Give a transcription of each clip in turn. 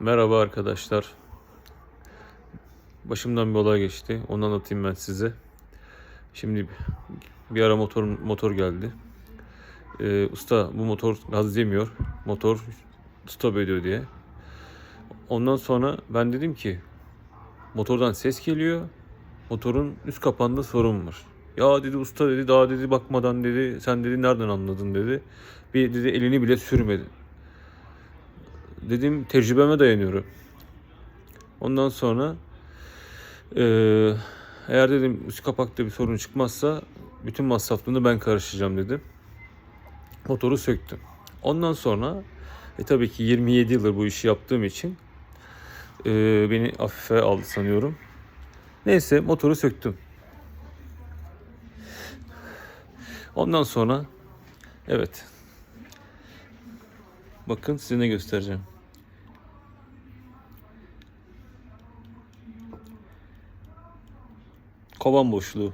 Merhaba arkadaşlar. Başımdan bir olay geçti. Onu anlatayım ben size. Şimdi bir ara motor motor geldi. Ee, usta bu motor gaz yemiyor. Motor stop ediyor diye. Ondan sonra ben dedim ki motordan ses geliyor. Motorun üst kapağında sorun var. Ya dedi usta dedi daha dedi bakmadan dedi sen dedi nereden anladın dedi. Bir dedi elini bile sürmedi. Dedim tecrübeme dayanıyorum. Ondan sonra eee, eğer dedim üst kapakta bir sorun çıkmazsa bütün masraflarını ben karışacağım dedim. Motoru söktüm. Ondan sonra e tabii ki 27 yıldır bu işi yaptığım için eee, beni hafife aldı sanıyorum. Neyse motoru söktüm. Ondan sonra evet. Bakın size ne göstereceğim. Kovan boşluğu.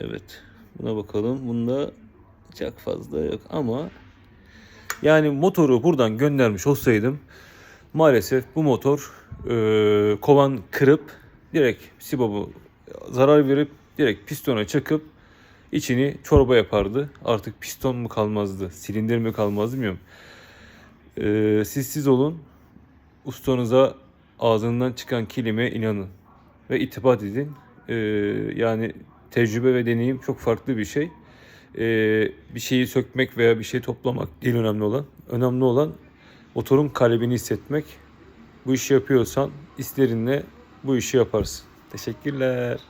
Evet. Buna bakalım. Bunda çok fazla yok ama yani motoru buradan göndermiş olsaydım maalesef bu motor e, kovan kırıp direkt sibobu zarar verip direkt pistona çakıp içini çorba yapardı. Artık piston mu kalmazdı, silindir mi kalmazdı bilmiyorum. E, siz siz olun. Ustanıza ağzından çıkan kelime inanın ve itibat edin. E, yani tecrübe ve deneyim çok farklı bir şey. E, bir şeyi sökmek veya bir şey toplamak değil önemli olan. Önemli olan motorun kalbini hissetmek. Bu işi yapıyorsan islerinle bu işi yaparsın. Teşekkürler.